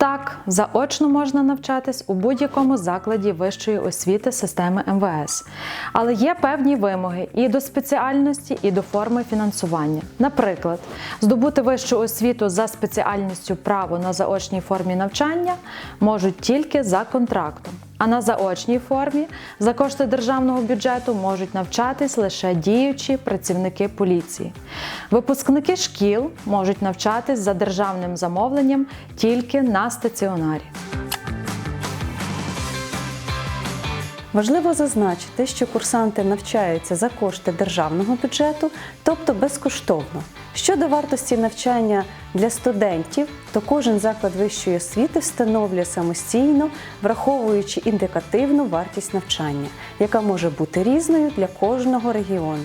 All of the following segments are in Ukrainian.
Так, заочно можна навчатись у будь-якому закладі вищої освіти системи МВС, але є певні вимоги і до спеціальності, і до форми фінансування. Наприклад, здобути вищу освіту за спеціальністю право на заочній формі навчання можуть тільки за контрактом. А на заочній формі за кошти державного бюджету можуть навчатись лише діючі працівники поліції. Випускники шкіл можуть навчатись за державним замовленням тільки на стаціонарі. Важливо зазначити, що курсанти навчаються за кошти державного бюджету, тобто безкоштовно. Щодо вартості навчання для студентів, то кожен заклад вищої освіти встановлює самостійно, враховуючи індикативну вартість навчання, яка може бути різною для кожного регіону.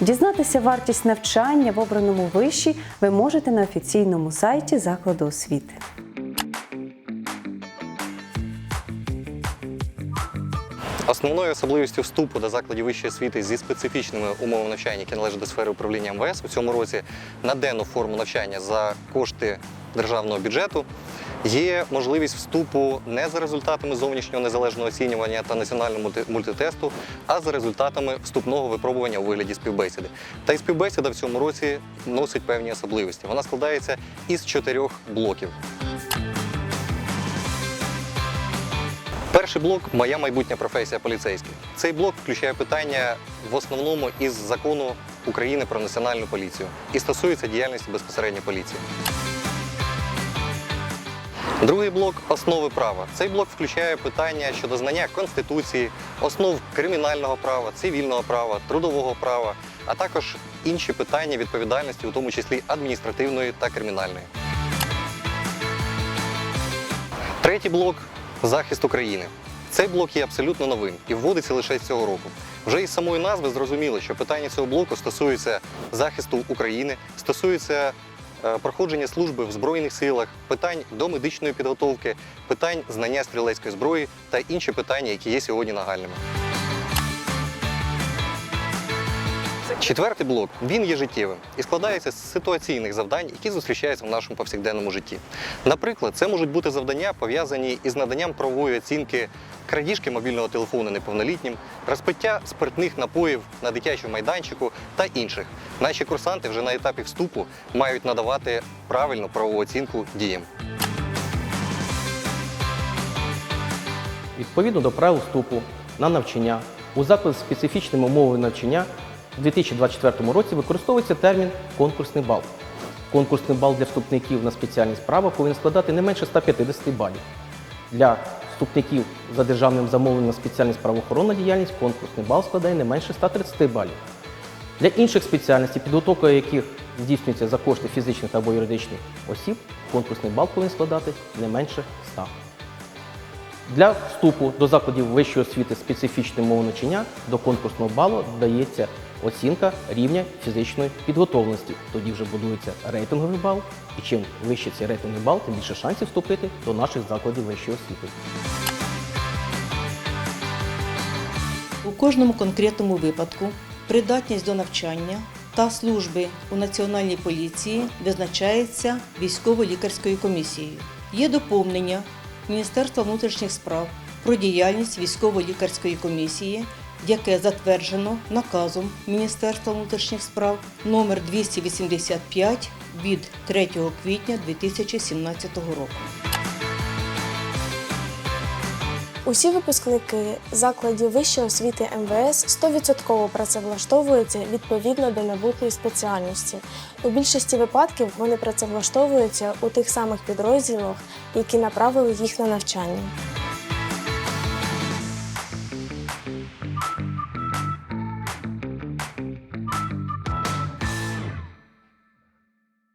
Дізнатися вартість навчання в обраному виші ви можете на офіційному сайті закладу освіти. Основною особливістю вступу до закладів вищої освіти зі специфічними умовами навчання, які належать до сфери управління МВС у цьому році на денну форму навчання за кошти державного бюджету. Є можливість вступу не за результатами зовнішнього незалежного оцінювання та національного мультитесту, а за результатами вступного випробування у вигляді співбесіди. Та й співбесіда в цьому році носить певні особливості. Вона складається із чотирьох блоків. Перший блок моя майбутня професія поліцейський. Цей блок включає питання в основному із закону України про національну поліцію і стосується діяльності безпосередньо поліції. Другий блок основи права. Цей блок включає питання щодо знання конституції, основ кримінального права, цивільного права, трудового права, а також інші питання відповідальності, у тому числі адміністративної та кримінальної. Третій блок захист України. Цей блок є абсолютно новим і вводиться лише з цього року. Вже із самої назви зрозуміло, що питання цього блоку стосується захисту України, стосується е, проходження служби в Збройних силах, питань до медичної підготовки, питань знання стрілецької зброї та інші питання, які є сьогодні нагальними. Четвертий блок він є життєвим і складається з ситуаційних завдань, які зустрічаються в нашому повсякденному житті. Наприклад, це можуть бути завдання, пов'язані із наданням правової оцінки крадіжки мобільного телефону неповнолітнім, розпиття спиртних напоїв на дитячому майданчику та інших. Наші курсанти вже на етапі вступу мають надавати правильну правову оцінку діям. Відповідно до правил вступу на навчання у заклад з специфічними умовами навчання у 2024 році використовується термін конкурсний бал. Конкурсний бал для вступників на спеціальність права повинен складати не менше 150 балів. Для вступників за державним замовленням на спеціальність правоохоронна діяльність конкурсний бал складає не менше 130 балів. Для інших спеціальностей, підготовка яких здійснюється за кошти фізичних або юридичних осіб, конкурсний бал повинен складати не менше 100. Для вступу до закладів вищої освіти з специфічним до конкурсного балу додається оцінка рівня фізичної підготовленості. Тоді вже будується рейтинговий бал, і чим вищий цей рейтинговий бал, тим більше шансів вступити до наших закладів вищої освіти. У кожному конкретному випадку придатність до навчання та служби у Національній поліції визначається військово-лікарською комісією. Є доповнення Міністерства внутрішніх справ про діяльність військово-лікарської комісії, яке затверджено наказом Міністерства внутрішніх справ номер 285 від 3 квітня 2017 року. Усі випускники закладів вищої освіти МВС 100% працевлаштовуються відповідно до набутої спеціальності. У більшості випадків вони працевлаштовуються у тих самих підрозділах, які направили їх на навчання.